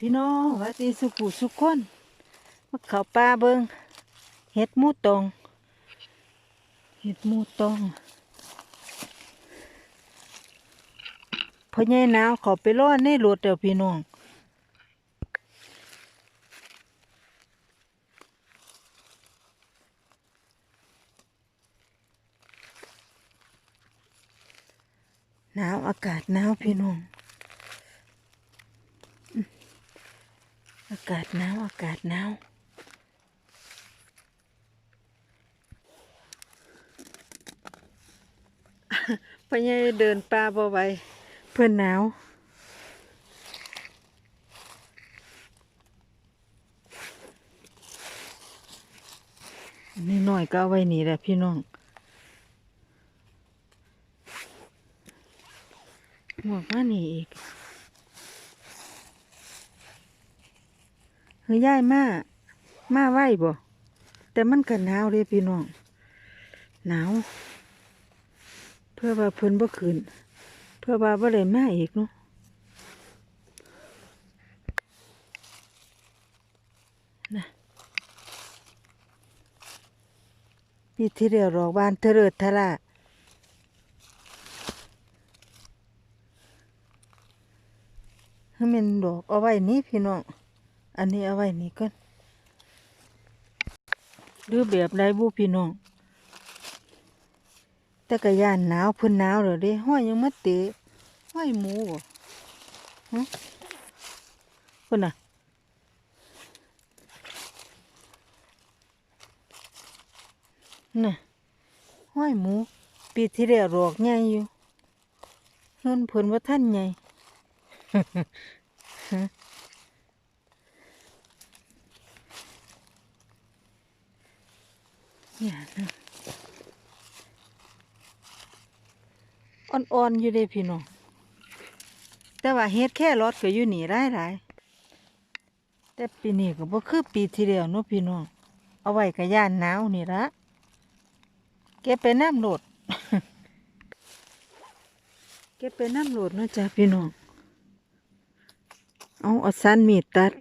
พี่น้องวัดดีสุขุสุขคนมาเขาป่าเบิงเห็ดมูตอง เห็ดมูตองพอใหญ่หนาวเขาไปรอในรถเดี๋ยวพี่น้องหนาวอากาศหนาวพี่น้อง อากาศหนาว อากาศหนาวพ่อใหญ่เดินป่าบ่ไหวเพื่อนหนาวนี่หน่อยก็เอาไว้นี่แหละพี่น้องหมวกมานี่อีก เฮ้ยยายมามาไหวบ่แต่มันก็หนาวเลยพี่น้องหนาว เพื่อว่าเพิ่นบ่ขึ้นเพื่อว่าบ่ได้มาอีกเนาะนะปีที่เดียรอกบ้านเทเริดทะละให้มันดอกเอาไว้นี่พี่น้อง อันนี้เอาไว้นี่ก่อนหรือแบบไรบุพี่น้อง แต่กะยานหนาวพิ่นหนาวเลยเด้ห้อยยังมาเตะห้อยหมูบ่ฮะเพิ่นน่ะน่ะห้อยหมู ปีที่แล้วรอกใหญ่อยู่เงินเพิ่นว่าท่านใหญ่ นี่ยอ่อนๆอยู่เด้พี่น้องแต่ว่าเฮ็ดแค่รอดก็อยู่หนี่หลายแต่ปีนี้ก็บ่คือปีที่แล้วเนาะพี่น้องเอาไว้ก็ย่านหนาวนี่ละเก็บไปน้ำโหลดเก็บไปน้ำโหลดเนาะจ้ะพี่น้องเอาเอาสั้นมีดตัด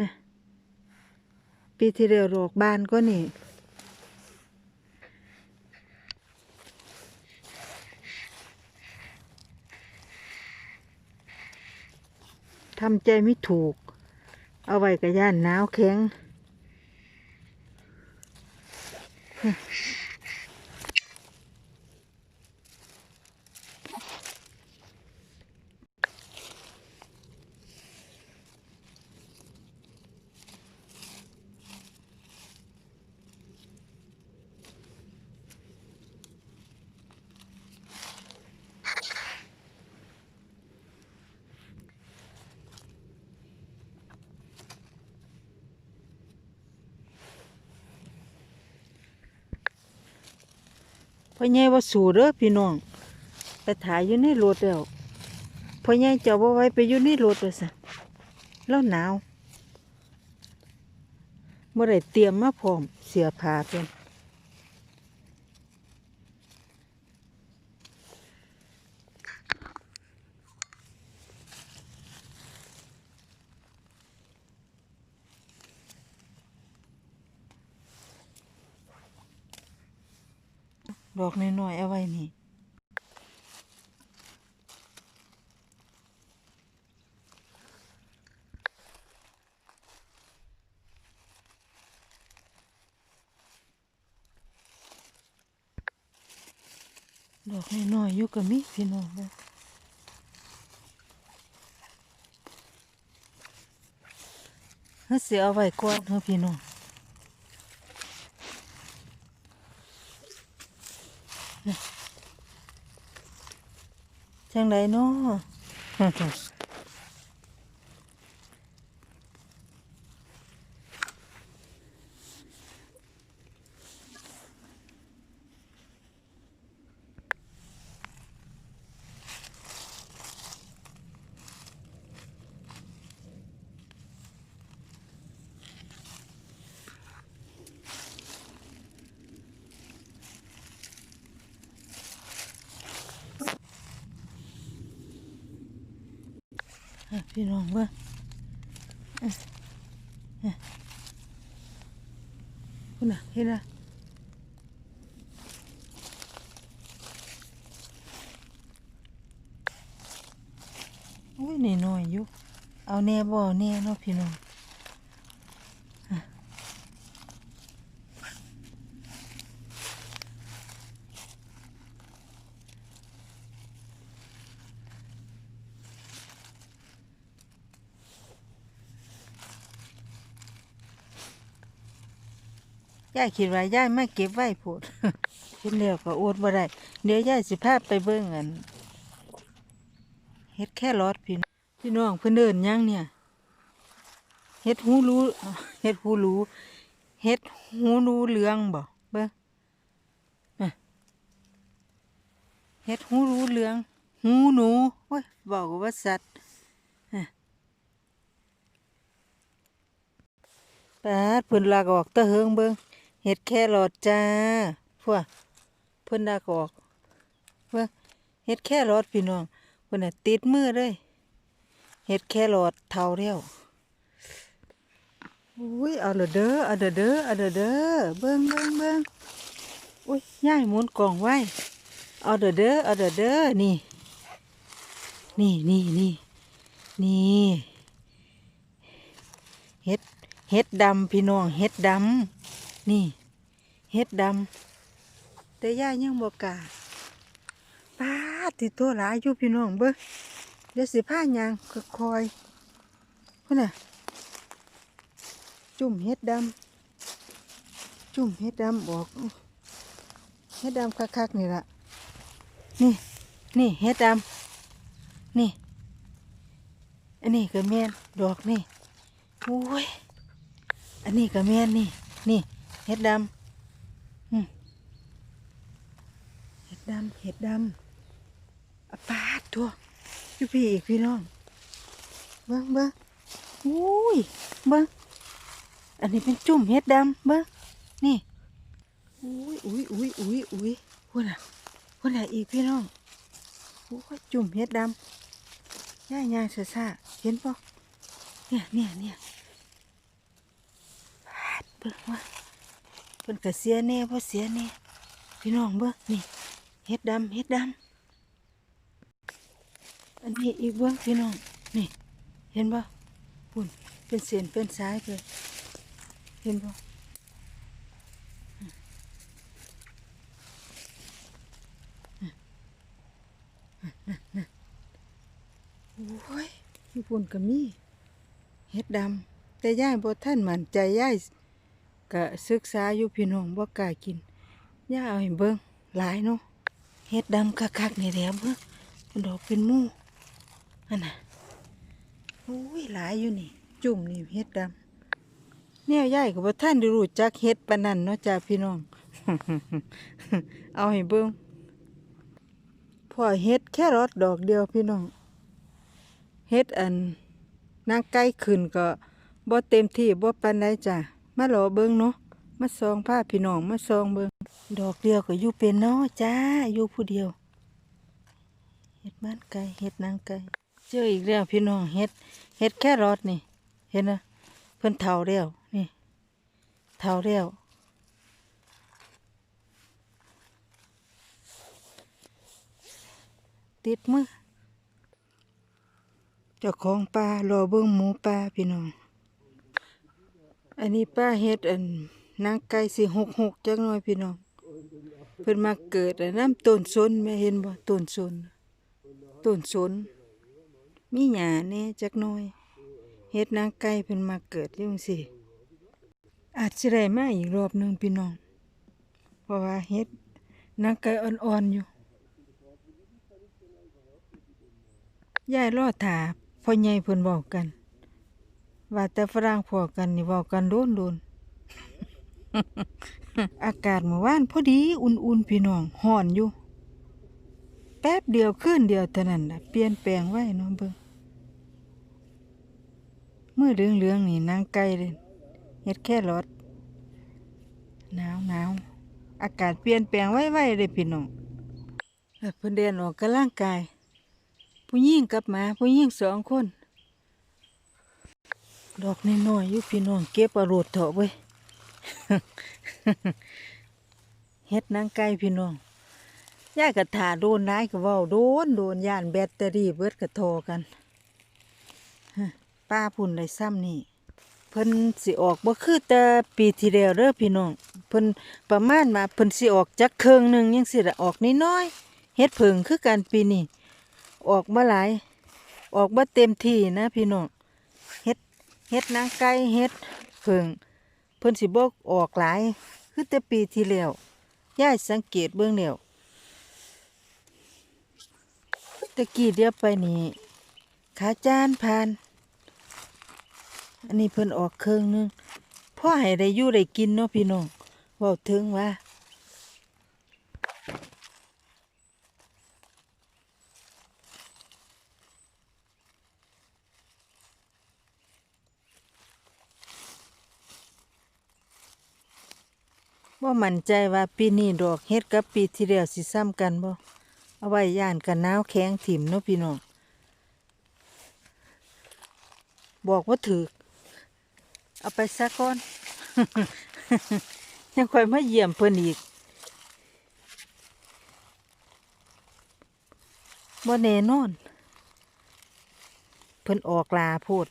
นะ ปีที่แล้วโรกบ้านก็นี่ทำใจไม่ถูก เอาไว้กับย่านหนาวแข็ง พ่อใหญ่ว่าสู่เด้อพี่น้องไปถ่ายอยู่ในรถแล้วพ่อใหญ่เจ้าบ่ไว้ไปอยู่ในรถเลยสิแล้วหนาวเมื่อไรเตรียมมาพร้อมเสียผ้าเป็น ดอกน้อยๆเอาไว้นี่ดอกน้อยๆอยู่กับมีพี่น้องเด้อเฮ้ยเสียเอาไว้ก่อนเฮ้ยพี่น้องน่ะ จังไรเนาะ พี่น้องเบิ่งอะคุณน่ะเห็นนะอุ้ยนี่น้อยอยู่ เอาแน่บ่เอาแน่เนาะพี่น้อง ยายคิดว่ายายไม่เก็บไว้พูดเห็นแล้วก็อดบ่ได้เดี๋ยวยายสิพาไปเบิ่งอันเฮ็ดแค่รอดพี่พี่น้องเพิ่อนเดินยังเนี่ยเฮ็ดหูรู้เฮ็ดหูรู้เฮ็ดหูรู้เหลืองบ่เบิ่งเฮ็ดหูรู้เหลืองหูหนูโอ้ยบอกว่าสัตว์อะปาดเพิ่นลากออกตะเฮิงเบิ่ง เฮ็ดแครอดจ้าพวกเพิ่นลากออกเบิ่งเฮ็ดแครอดพี่น้องเพิ่นน่ะติดมือเลยเฮ็ดแครอดเท่าแล้วอุ้ยเอาเด้อเด้อเอาเด้อเด้อเอาเด้อเด้อเบิ่งเบิ่งเบิ่งอุ้ยย่ายหมุนกล่องไว้เอาเด้อเด้อเอาเด้อเด้อนี่นี่นี่นี่นี่เฮ็ดเฮ็ดดำพี่น้องเฮ็ดดำ นี่เฮ็ดดำแต่ย่ายังบ่กล้าป้าติดตัวหลายอยู่พี่น้องเบิ่งเดี๋ยวสิพายางคอยๆพุ่นน่ะจุ่มเฮ็ดดำจุ่มเฮ็ดดำบอกเฮ็ดดำคักๆนี่ละนี่นี่เฮ็ดดำนี่อันนี้ก็แม่นดอกนี่โอ้ยอันนี้ก็แม่นนี่นี่ เฮ็ดดำเฮ็ดดำเฮ็ดดำปาดตัวอยู่พี่อีกพี่น้อง เบิ้งเบิ้งอุ้ย เบิ้งอันนี้เป็นจุ่มเห็ดดำเบิ้งนี่ อุ้ยอุ้ยอุ้ยอุ้ยอุ้ยพูดน่ะพูดน่ะอีกพี่น้องโอ้ยจุ่มเห็ดดำย่าย่ายซาซาเห็นปะเนี่ยเนี่ยเนี่ยพาดเบิ้งว่า เพิ่นกะเสียแน่เพราะเสียแน่พี่น้องเบิ้งนี่เห็ดดำเห็ดดำอันนี้อีกเบิ้งพี่น้องนี่ เห็นปะปุ่นเป็นเส้นเป็นสายเลยเห็นบ่โอ้ยญี่ปุ่นก็มีเฮ็ดดำแต่ย่ายบ่ท่านมั่นใจย่าย ก็ศึกษาอยู่พี่น้องบ่กล้ากินย่าเอาให้เบิ่งหลายเนาะเฮ็ดดำคักๆนี่แหละเบิ่งเป็นดอกเป็นมู่อันน่ะโอ้ยหลายอยู่นี่ จุ่มนี่เฮ็ดดำเนี่ยยายก็บ่ท่านได้รู้จักเฮ็ดปานนั้นเนาะจ้าพี่น้อง เอาให้เบิ่งพอเฮ็ดแค่รอดดอกเดียวพี่น้องเฮ็ดอันนางไก่ขึ้นก็บ่เต็มที่บ่ปานใดจ้ะ มารอเบิ่งเนาะมาซองผ้าพี่น้องมาซองเบิ่งดอกเดียวก็อยู่เป็นเนาะจ้าอยู่ผู้เดียวเฮ็ดบ้านไก่เฮ็ดนางไก่เจออีกแล้วพี่น้องเฮ็ดเฮ็ดแค่รอดนี่ เห็นนะเพิ่นเท่าแล้วนี่เท่าแล้วติดมือเจ้าของปลารอเบิ่งหมูปลาพี่น้อง อันนี้ป้าเฮ็ดอันนางไก่สิหกหกจักหน่อยพี่น้องเพิ่นมาเกิดอันน้ำต้นสนแม่เห็นบ่ต้นสนต้นสนมีหญ้าแน่จักหน่อยเฮ็ดนางไก่เพิ่นมาเกิดจังซี่อาจสิได้มาอีกรอบหนึงพี่น้องเพราะว่าเฮ็ดนางไก่อ่อนๆอยู่ยายรอดถาพ่อใหญ่เพิ่นบอกกัน ว่าแต่ฝรั่งพอกันนี่เว้ากันโดนๆอากาศเมื่อวานพอดีอุ่นๆพี่น้องร้อนอยู่ แป๊บเดียวคืนเดียวเท่านั้นน่ะเปลี่ยนแปลงไว้เนาะเบิ่งมือเหลืองเหลืองๆนี่นางไก่เลยเฮ็ดแค่รถหนาวหนาวอากาศเปลี่ยนแปลงไวๆเลยพี่น้องเอ้อเพิ่นเดินออกกำลังกาย ผู้หญิงกับหมาผู้หญิงสองคน ดอกน้อยๆอยู่พี่น้องเก็บอาโรดเถอะเว้ยเฮ็ดนางไก่พี่น้องยายก็ถ่าโดนนายก็เว้าโดนโดนย่านแบตเตอรี่เบิดก็โทกันป้าพุ่นได้ซ้ำนี่เพิ่นสิออกบ่คือแต่ปีที่แล้วเด้อพี่น้องเพิ่นประมาณมาเพิ่นสิออกจักเครึ่งหนึ่งยังสิละออกน้อยๆเฮ็ดเพิงคือกันปีนี้ออกบ่หลาย ออกบ่เต็มที่นะพี่น้อง ฮ็ดนางไก่เฮ็ดเพิงเพิ่นสิบ่ออกหลายคือแต่ปีที่แล้วยายสังเกตเบิ่งแล้วตะกี้เดียวไปนี่ขาจานผ่าน อันนี้เพิ่นออกเครื่องนึงพ่อให้ได้อยู่ได้กินเนาะพี่น้องเว้าถึงว่า มั่นใจว่าปีนี้ดอกเฮ็ดกับปีที่แล้วสิซ้ำกันบ่เอาไว้ย่านกันหนาวแข็งถิ่มเนาะพี่น้องบอกว่าถือเอาไปซะก่อน ยังคอยมาเยี่ยมเพิ่นอีกบ่แน่นอน เพิ่นออกลาพูด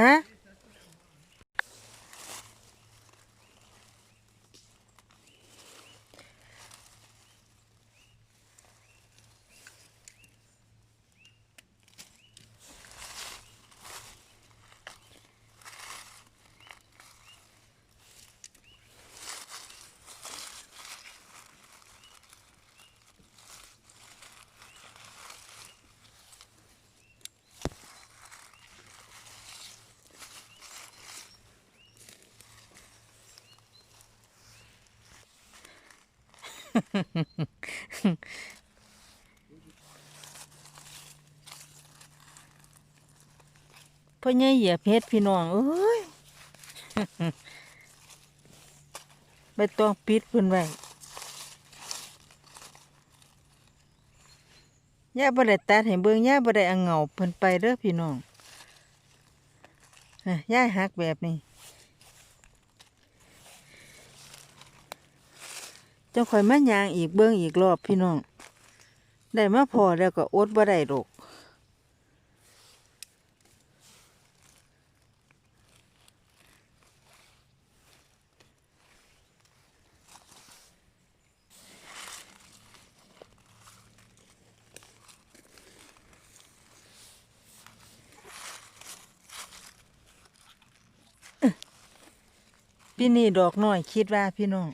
ฮะ พ่อใหญ่เหยียบเพชรพี่น้องเอ้ยใบตองปิดเพิ่นไว้ย่าบ่ได้ตัดให้เบิ่งย่าบ่ได้เอาเหงาเพิ่นไปเด้อพี่น้องน่ะย่าหักแบบนี้ จ้าข่อยมายางอีกเบิ่งอีกรอบพี่น้อง ได้มาพอแล้วก็อดบ่ได้ดอกพี่นี่ดอกน้อยคิดว่าพี่น้อง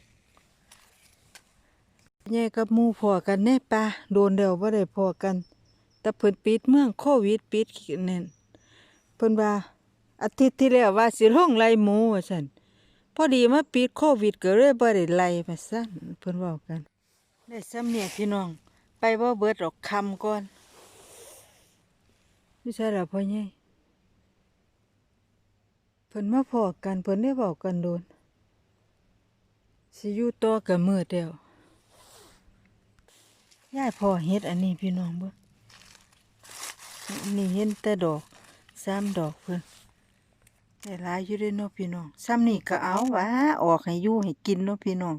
แย่กับหมู่พอกันแน่ปะโดนเดียวว่าได้พอกัน แต่เพิ่นปิดเมืองโควิดปิดเน่นเพิ่นว่าอาทิตย์ที่แล้วว่าสิลงไล่หมูว่าซั่นพอดีมาปิดโควิดก็เลยบ่ได้ไล่มาซั่นเพิ่นเว้ากัน ได้ซ้ำเนี่ยพี่น้อง ไปบ่เบิดดอกคำก่อนนี่ใช่ล่ะพ่อใหญ่เพิ่นมาพอกันเพิ่นได้เว้ากันโดน สิอยู่ต่อกับมือเดียว ยายพอเฮ็ดอันนี้พี่น้องเบ่งนนี้เห็นแต่ดอกสามดอกเพิ่นได้หลายอยู่เด้เนาะพี่น้องซ้ำนี่ก็เอาวะออกให้อยู่ให้กินเนาะพี่น้อง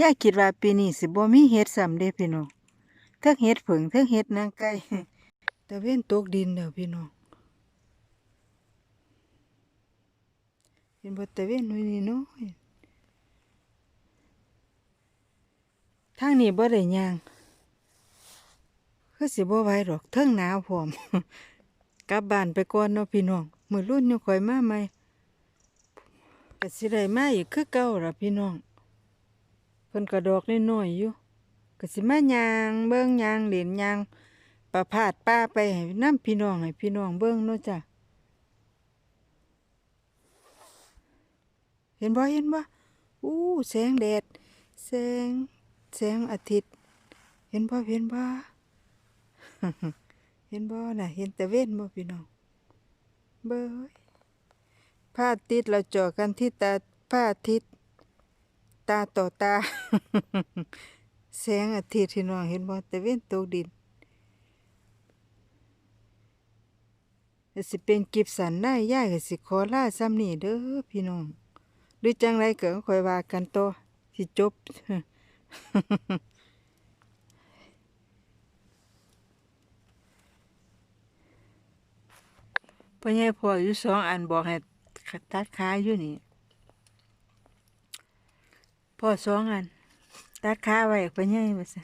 ยายคิดว่าปีนี้สิบ่มีเฮ็ดซ้ำเด้พี่น้องทั้งเฮ็ดผึ่งทั้งเฮ็ดนางไก่แต่เว้นตกดินแล้วพี่น้องเห็นบ่แต่เว้นน้อยนี่น้อยทางนี้บ่ได้ย่าง คือสิบ่ไหวดอกเทิงหนาวพร้อมกลับบ้านไปก่อนเนาะพี่น้องมื้อรุ่นยังค่อยมาใหม่ก็สิได้มาอีกคือเก่าล่ะพี่น้องเพิ่นก็ดอกน้อยๆอยู่ก็สิมายางเบิ่งยางเล่นย่างประพาสป้าไปให้นํพี่น้องให้พี่น้องเบิ่งเนาะจ้ะเห็นบ่เห็นบ่อู้แสงแดดแสงแสงอาทิตย์ เห็นบ่เห็นบ่ เห็นบ่น่ะ เห็นแต่เว้นบ่พี่น้อง เบ้ยพระอาทิตย์เราเจอกันที่ตาพระอาทิตย์ตาต่อตา แสงอาทิตย์พี่น้องเห็นบ่แต่เว้นตกดินสิเป็นกิบสันได้ย่ายก็สิขอลาซ้ำนี่เด้อพี่น้องหรือจังไรก็คอยว่ากันต่อสิจบ พ่อใหญ่พ่ออยู่สองอันบอกให้ตัดขาอยู่นี่พ่อสองอันตัดขาไว้พ่อใหญ่ว่าสิ